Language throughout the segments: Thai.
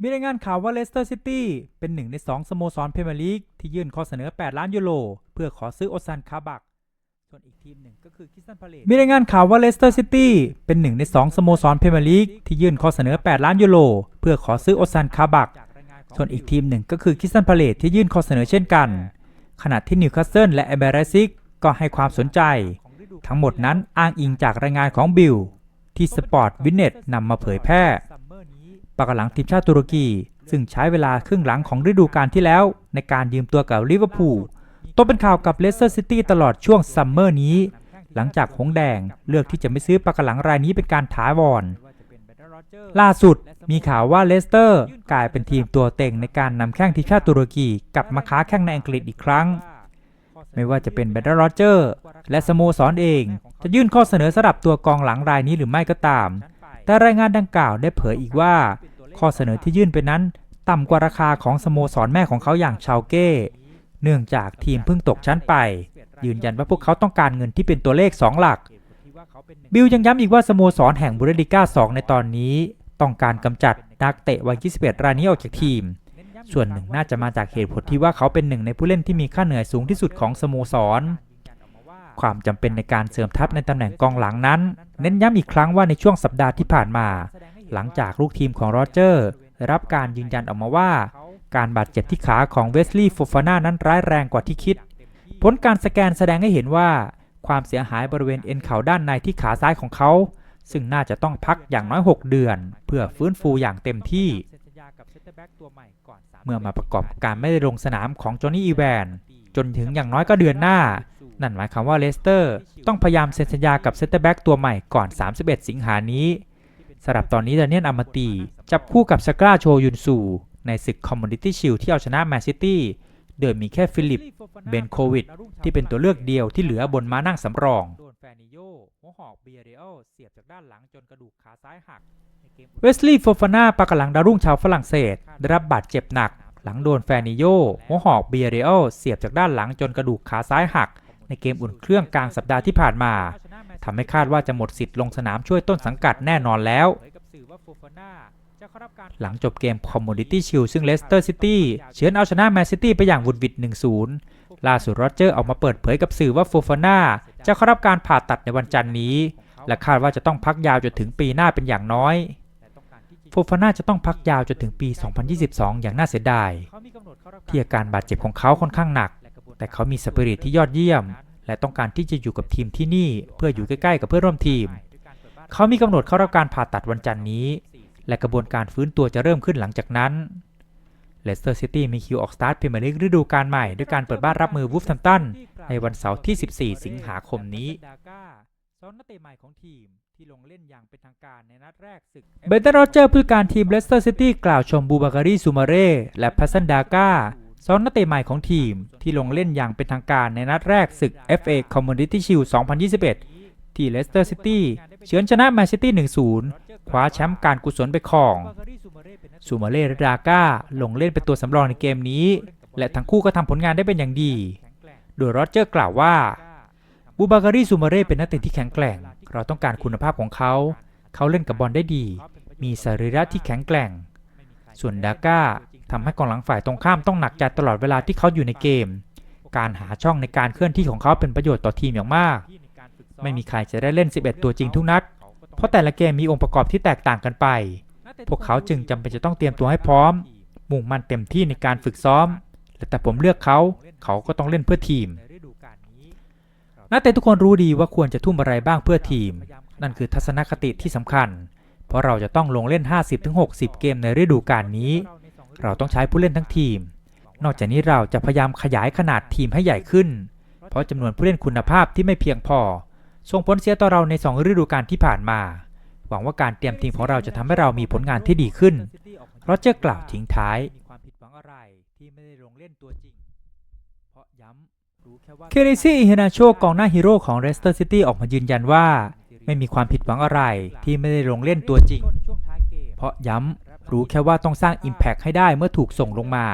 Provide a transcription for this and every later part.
มีรายงานข่าวว่าเลสเตอร์ซิตี้เป็นหนึ่งในสองสโมสรพรีเมียร์ลีกที่ยื่นข้อเสนอ 8 ล้านยูโรเพื่อขอซื้อโอซันคาบัก ส่วนอีกทีมหนึ่งก็คือคิสตันพาเลมีรายงานข่าวว่าเลสเตอร์ซิตี้เป็นหนึ่งในสองสโมสรพรีเมียร์ลีกที่ยื่นข้อเสนอ 8 ล้านยูโรเพื่อขอซื้อโอซันคาบัก ส่วนอีกทีมหนึ่งก็คือคิสตันพาเลตที่ยื่นข้อเสนอเช่นกัน ขณะที่นิวคาสเซิลและเอเบรซิกก็ให้ความสนใจ ทั้งหมดนั้นอ้างอิงจากรายงานของบิลที่สปอร์ตวินเน็ตนำมาเผยแพร่ ปากหลังทีมชาติตุรกี ซึ่งใช้เวลาครึ่งหลังของฤดูกาลที่แล้ว ในการยืมตัวกับลิเวอร์พูลตกเป็นข่าวกับเลสเตอร์ซิตี้ตลอดช่วงซัมเมอร์นี้ หลังจากหงแดงเลือกที่จะไม่ซื้อปากหลังรายนี้เป็นการถาวรล่าสุดมีข่าวว่าเลสเตอร์กลายเป็นทีมตัวเต็งในการนำแข้งทีมชาติตุรกีกลับมาค้าแข้งในอังกฤษอีกครั้ง ไม่ว่าจะเป็นเบนเดร์โรเจอร์และสโมสรเอง จะยื่นข้อเสนอสำหรับตัวกองหลังรายนี้หรือไม่ก็ตาม แต่รายงานดังกล่าวได้เผยอีกว่า ข้อเสนอที่ยื่นไปนั้น ต่ำกว่าราคาของสโมสรแม่ของเขาอย่างชาวเก้ เนื่องจากทีมเพิ่งตกชั้นไป ยืนยันว่าพวกเขาต้องการเงินที่เป็นตัวเลข 2 หลัก บิลยังย้ำอีกว่าสโมสรแห่งบุรดิก้า 2 ในตอนนี้ ต้องการกำจัดนักเตะวัย 21 รายนี้ออกจากทีม ส่วนหนึ่งน่าจะมาจากเหตุผลที่ว่าเขาเป็นหนึ่งในผู้เล่นที่มีค่าเหนื่อยสูงที่สุดของสโมสรความจำเป็นในการเสริมทัพในตำแหน่งกองหลังนั้น เน้นย้ำอีกครั้งว่าในช่วงสัปดาห์ที่ผ่านมา หลังจากลูกทีมของโรเจอร์ได้รับการยืนยันออกมาว่า การบาดเจ็บที่ขาของเวสลีย์โฟฟาน่านั้นร้ายแรงกว่าที่คิด ผลการสแกนแสดงให้เห็นว่า ความเสียหายบริเวณเอ็นเข่าด้านในที่ขาซ้ายของเขา ซึ่งน่าจะต้องพักอย่างน้อย 6 เดือน เพื่อฟื้นฟูอย่างเต็มที่ เมื่อมาประกอบกับการไม่ได้ลงสนามของจอห์นนี่อีแวนจนถึงอย่างน้อยก็เดือนหน้า นั่นหมายความว่าเลสเตอร์ ต้องพยายามเซ็นสัญญากับเซนเตอร์แบ็กตัวใหม่ก่อน 31 สิงหานี้ สำหรับตอนนี้ดานิเอลอามาตี จับคู่กับสกราโชยุนซู ในศึกคอมมูนิตี้ชิลที่เอาชนะแมนซิตี้โดยมีแค่ฟิลิป เบนโควิด ที่เป็นตัวเลือกเดียวที่เหลือบนม้านั่งสำรองโดนแฟนิโยหัวหอกเบียเรโอเสียบจากด้านหลังจนกระดูกขาซ้ายหักเวสลีย์โฟฟาน่าปากหลังดาวรุ่งชาวฝรั่งเศส ได้รับบาดเจ็บหนัก หลังโดนแฟนิโยหัวหอกเบียเรโอเสียบจากด้านหลังจนกระดูกขาซ้ายหัก ในเกมอุ่นเครื่องกลางสัปดาห์ที่ผ่านมา ทำให้คาดว่าจะหมดสิทธิ์ลงสนามช่วยต้นสังกัดแน่นอนแล้ว หลังจบเกม Community Shield ซึ่งเลสเตอร์ซิตี้เฉือนเอาชนะแมนซิตี้ไปอย่างวุดวิด 1-0 ล่าสุดโรเจอร์ออกมาเปิดเผยกับสื่อว่าโฟฟาน่าจะเข้ารับการผ่าตัดในวันจันทร์นี้ และคาดว่าจะต้องพักยาวจนถึงปีหน้าเป็นอย่างน้อยโฟฟาน่าจะต้องพักยาวจนถึงปี 2022 อย่างน่าเสียดาย ที่อาการบาดเจ็บของเขาค่อนข้างหนัก แต่เขามีสปิริตที่ยอดเยี่ยม และต้องการที่จะอยู่กับทีมที่นี่ เพื่ออยู่ใกล้ๆ กับเพื่อนร่วมทีม เขามีกำหนดเข้ารับการผ่าตัดวันจันทร์นี้ และกระบวนการฟื้นตัวจะเริ่มขึ้นหลังจากนั้นเลสเตอร์ซิตี้มีคิวออกสตาร์ทพรีเมียร์ลีกฤดูกาลใหม่ด้วยการเปิดบ้านรับมือวูฟแฮมตันในวันเสาร์ที่ 14 สิงหาคมนี้ ซ้อนนักเตะใหม่ของทีม ที่ลงเล่นอย่างเป็นทางการในนัดแรกศึกเบนเตอร์โรเจอร์ผู้การทีมเลสเตอร์ซิตี้กล่าวชมบูบาการีซูมาเร่และพัสซันดาก้าซ้อนนักเตะใหม่ของทีม ที่ลงเล่นอย่างเป็นทางการในนัดแรกศึก FA Community Shield 2021 ที่เลสเตอร์ซิตี้เฉือนชนะแมนซิตี้ 1-0 คว้าแชมป์การกุศลไปครองซูมาเล่และดาก้าลงเล่นเป็นตัวสำรองในเกมนี้ และทั้งคู่ก็ทำผลงานได้เป็นอย่างดี โดยโรเจอร์กล่าวว่า บูบาการีซูมาเร่เป็นนักเตะที่แข็งแกร่ง เราต้องการคุณภาพของเขา เขาเล่นกับบอลได้ดี มีสรีระที่แข็งแกร่ง ส่วนดาก้าทำให้กองหลังฝ่ายตรงข้ามต้องหนักใจตลอดเวลาที่เขาอยู่ในเกม การหาช่องในการเคลื่อนที่ของเขาเป็นประโยชน์ต่อทีมอย่างมาก ไม่มีใครจะได้เล่น 11 ตัวจริงทุกนัด เพราะแต่ละเกมมีองค์ประกอบที่แตกต่างกันไป พวกเขาจึงจำเป็นจะต้องเตรียมตัวให้พร้อม มุ่งมั่นเต็มที่ในการฝึกซ้อม และแต่ผมเลือกเขา เขาก็ต้องเล่นเพื่อทีม นักเตะทุกคนรู้ดีว่าควรจะทุ่มอะไรบ้างเพื่อทีม นั่นคือทัศนคติที่สำคัญ เพราะเราจะต้องลงเล่น 50-60 เกมในฤดูกาลนี้ เราต้องใช้ผู้เล่นทั้งทีม นอกจากนี้เราจะพยายามขยายขนาดทีมให้ใหญ่ขึ้น เพราะจำนวนผู้เล่นคุณภาพที่ไม่เพียงพอ ส่งผลเสียต่อเราใน 2 ฤดูกาลที่ผ่านมา หวังว่าการเตรียมทีมของเราจะทำให้เรามีผลงานที่ดีขึ้นโรเจอร์กล่าวทิ้งท้ายความผิดหวังอะไรที่ไม่ได้ลงเล่นตัวจริง เพราะย้ำ เคเรซี่อิเฮนาโชกองหน้าฮีโร่ของเรสเตอร์ซิตี้ออกมายืนยันว่า ไม่มีความผิดหวังอะไรที่ไม่ได้ลงเล่นตัวจริง เพราะย้ำรู้แค่ว่าต้องสร้าง Impact ให้ได้เมื่อถูกส่งลงมา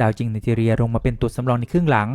ดาวจริงไนจีเรียลงมาเป็นตัวสำรองในครึ่งหลัง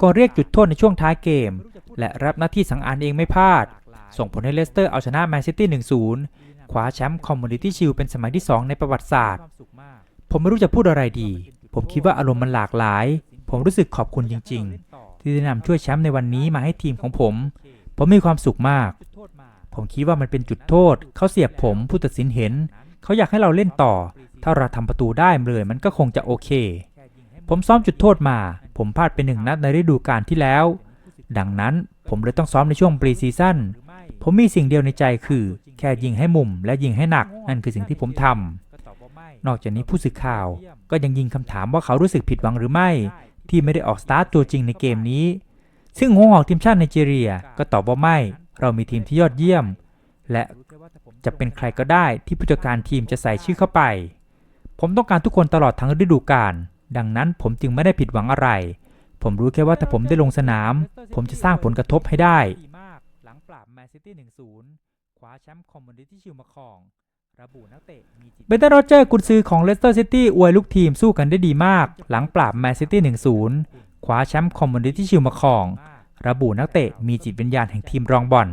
ก็เรียกจุดโทษในช่วงท้ายเกม และรับหน้าที่สังอานเองไม่พลาด ส่งผลให้เลสเตอร์เอาชนะแมนซิตี้1-0คว้าแชมป์คอมมูนิตี้ชิลเป็นสมัยที่ 2 ในประวัติศาสตร์ ผมไม่รู้จะพูดอะไรดี ผมคิดว่าอารมณ์มันหลากหลาย ผมรู้สึกขอบคุณจริง ๆ ที่ได้นำช่วยแชมป์ในวันนี้มาให้ทีมของผม ผมมีความสุขมาก ผมคิดว่ามันเป็นจุดโทษ เขาเสียบผมผู้ตัดสินเห็น เขาอยากให้เราเล่นต่อ ถ้าเราทำประตูได้เลยมันก็คงจะโอเค ผมซ้อมจุดโทษมา ผมพลาดไปหนึ่งนัดในฤดูกาลที่แล้ว ดังนั้นผมเลยต้องซ้อมในช่วงปรีซีซั่นผมมีสิ่งเดียวในใจคือ แค่ยิงให้มุมและยิงให้หนัก นั่นคือสิ่งที่ผมทำนอกจากนี้ผู้สื่อข่าวก็ยังยิงคำถามว่าเขารู้สึกผิดหวังหรือไม่ ที่ไม่ได้ออกสตาร์ทตัวจริงในเกมนี้ ซึ่งหัวหอกทีมชาติไนจีเรียก็ตอบว่าไม่ เรามีทีมที่ยอดเยี่ยม และจะเป็นใครก็ได้ที่ผู้จัดการทีมจะใส่ชื่อเข้าไป ผมต้องการทุกคนตลอดทั้งฤดูกาล ดังนั้นผมจึงไม่ได้ผิดหวังอะไร ผมรู้แค่ว่าถ้าผมได้ลงสนาม ผมจะสร้างผลกระทบให้ได้ หลังปราบแมนซิตี้1-0คว้าแชมป์คอมมูนิตี้ชิลมาครอง ระบุนักเตะมีจิตเบนเตอร์โรเจอร์กุนซือของเลสเตอร์ซิตี้อวยลูกทีมสู้กันได้ดีมาก หลังปราบแมนซิตี้1-0 คว้าแชมป์คอมมูนิตี้ชิลมาครอง ระบุนักเตะมีจิตวิญญาณแห่งทีมรองบอล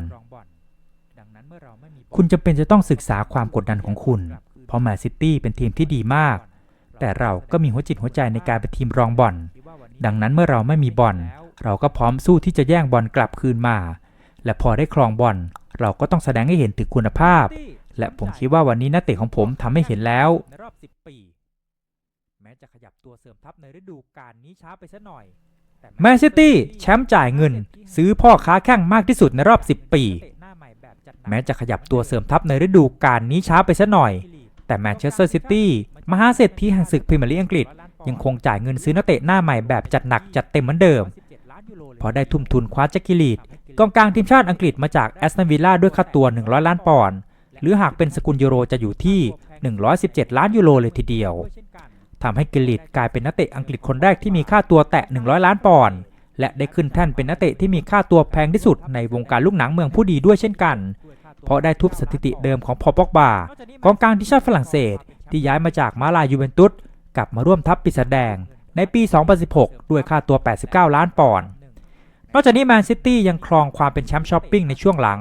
คุณจำเป็นจะต้องศึกษาความกดดันของคุณ เพราะแมนซิตี้เป็นทีมที่ดีมาก แต่เราก็มีหัวจิตหัวใจในการเป็นทีมรองบอล ดังนั้นเมื่อเราไม่มีบอล เราก็พร้อมสู้ที่จะแย่งบอลกลับคืนมา และพอได้ครองบอล เราก็ต้องแสดงให้เห็นถึงคุณภาพ และผมคิดว่าวันนี้นักเตะของผมทำให้เห็นแล้วในรอบ 10 ปี แม้จะขยับตัวเสริมทัพในฤดูกาลนี้ช้าไปสัหน่อยแมนซิตี้แชมป์จ่ายเงิน ซื้อพ่อค้าแข้งมากที่สุดในรอบ 10 ปี แม้จะขยับตัวเสริมทัพในฤดูกาลนี้ช้าไปสัหน่อย แต่แมนเชสเตอร์ซิตี้มหาเศรษฐีแห่งศึกพรีเมียร์ลีกอังกฤษ ยังคงจ่ายเงินซื้อนักเตะหน้าใหม่แบบจัดหนักจัดเต็มเหมือนเดิม พอได้ทุ่มทุนคว้าแจ็คกิลีดกองกลางทีมชาติอังกฤษมาจากแอสตันวิลล่าด้วยค่าตัว 100 ล้านปอนด์ หรือหากเป็นสกุลยูโรจะอยู่ที่ 117 ล้านยูโรเลยทีเดียวทำให้กิลีดกลายเป็นนักเตะอังกฤษคนแรกที่มีค่าตัวแตะ 100 ล้านปอนด์และได้ขึ้นแท่นเป็นนักเตะที่มีค่าตัวแพงที่สุดในวงการลูกหนังเมืองผู้ดีด้วยเช่นกัน เพราะได้ทุบสถิติเดิมของพอลปอกบากองกลางทีมชาติฝรั่งเศส ที่ย้ายมาจากมาลายูเวนตุสกลับมาร่วมทัพปีศาจแดง ในปี 2016 ด้วยค่าตัว 89 ล้านปอนด์นอกจากนี้แมนซิตี้ยังครองความเป็นแชมป์ช้อปปิ้งในช่วงหลัง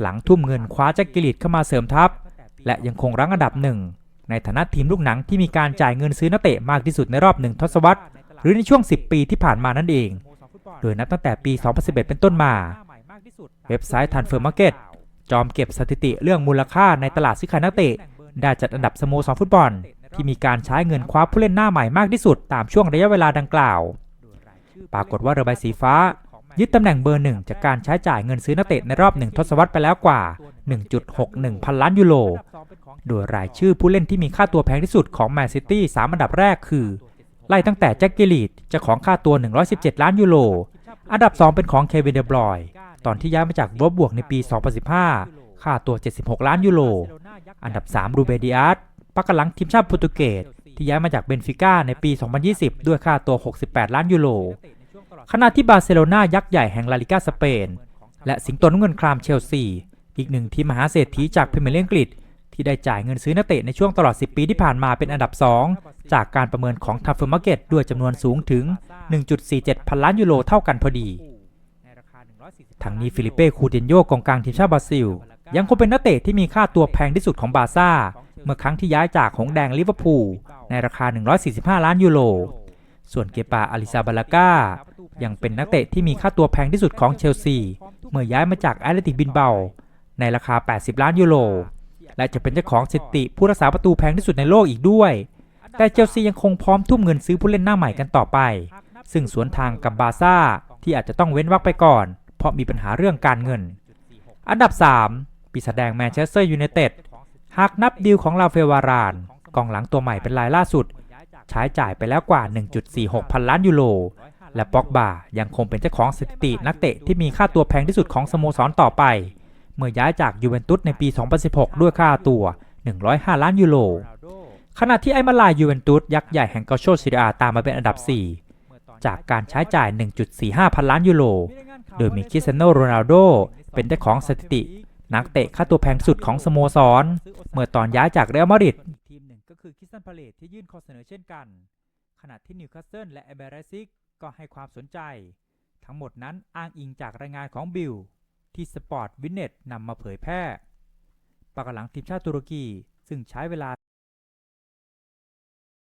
หลังทุ่มเงินคว้าแจ็คกิลิตเข้ามาเสริมทัพ และยังคงรั้งอันดับหนึ่งในฐานะทีมลูกหนังที่มีการจ่ายเงินซื้อนักเตะมากที่สุดในรอบหนึ่งทศวรรษหรือในช่วง 10 ปีที่ผ่านมานั่นเอง โดยนับตั้งแต่ปี 2011 เป็นต้นมา เว็บไซต์ Transfer Market จอมเก็บสถิติเรื่องมูลค่าในตลาดซื้อขายนักเตะ ได้จัดอันดับสโมสรฟุตบอล ที่มีการใช้เงินคว้าผู้เล่นหน้าใหม่มากที่สุดตามช่วงระยะเวลาดังกล่าว ปรากฏว่าเรือใบสีฟ้า ยึดตำแหน่งเบอร์หนึ่งจากการใช้จ่ายเงินซื้อนักเตะในรอบหนึ่งทศวรรษไปแล้วกว่า 1.61 พันล้านยูโร โดยรายชื่อผู้เล่นที่มีค่าตัวแพงที่สุดของแมนซิตี้3อันดับแรกคือ ไล่ตั้งแต่แจ็คกิลีดจ้าของค่าตัว 117 ล้านยูโร อันดับ 2 เป็นของเควินเดบรอย ตอนที่ย้ายมาจากลบบวกในปี 2015 ค่าตัว 76 ล้านยูโร อันดับ 3 รูเบดิอาร์ตปักกลังทีมชาติโปรตุเกสที่ย้ายมาจากเบนฟิก้าในปี 2020 ด้วยค่าตัว 68 ล้านยูโร ขณะที่บาร์เซโลนายักษ์ใหญ่แห่งลาลิกาสเปน และสิงโตน้ำเงินครามเชลซี อีกหนึ่งทีมมหาเศรษฐีจากพรีเมียร์ลีกอังกฤษ ที่ได้จ่ายเงินซื้อนักเตะในช่วงตลอด 10 ปีที่ผ่านมาเป็นอันดับ 2 จากการประเมินของทัฟเฟอร์มาร์เก็ตด้วยจำนวนสูงถึง 1.47 พันล้านยูโรเท่ากันพอดีทั้งนี้ฟิลิเป้คูตินโยกองกลางทีมชาติบราซิล ยังคงเป็นนักเตะที่มีค่าตัวแพงที่สุดของบาร์ซ่า เมื่อครั้งที่ย้ายจากหงแดงลิเวอร์พูลในราคา 145 ล้านยูโร ส่วนเกปาอาริซาบาลาก้ายังเป็นนักเตะที่มีค่าตัวแพงที่สุดของเชลซี เมื่อย้ายมาจากแอตเลติกบินเบา ในราคา 80 ล้านยูโร และจะเป็นเจ้าของสถิติผู้รักษาประตูแพงที่สุดในโลกอีกด้วย แต่เชลซียังคงพร้อมทุ่มเงินซื้อผู้เล่นหน้าใหม่กันต่อไป ซึ่งสวนทางกับบาซ่าที่อาจจะต้องเว้นวรรคไปก่อน เพราะมีปัญหาเรื่องการเงิน อันดับ 3 ปีศาจแดงแมนเชสเตอร์ยูไนเต็ดหากนับดีลของลาเฟวารานกองหลังตัวใหม่เป็นรายล่าสุด ใช้จ่ายไปแล้วกว่า 1.46 พันล้านยูโร และป็อกบายังคงเป็นเจ้าของสถิตินักเตะที่มีค่าตัวแพงที่สุดของสโมสรต่อไป เมื่อย้ายจากยูเวนตุสในปี 2016 ด้วยค่าตัว 105 ล้านยูโร ขณะที่ไอมาลายยูเวนตุสยักษ์ใหญ่แห่งกาโชซิเรียตามมาเป็นอันดับ 4 จากการใช้จ่าย 1.45 พันล้านยูโร โดยมีคริสเตียโนโรนัลโดเป็นเจ้าของสถิตินักเตะค่าตัวแพงสุดของสโมสร เมื่อตอนย้ายจากเรอัลมาดริด สันพาเลตที่ยื่นข้อเสนอเช่นกัน ขณะที่นิวคาสเซิลและแอเบรซิกก็ให้ความสนใจ ทั้งหมดนั้นอ้างอิงจากรายงานของบิลที่สปอร์ตวินเน็ตนำมาเผยแพร่ปากหลังทีมชาติตุรกีซึ่งใช้เวลา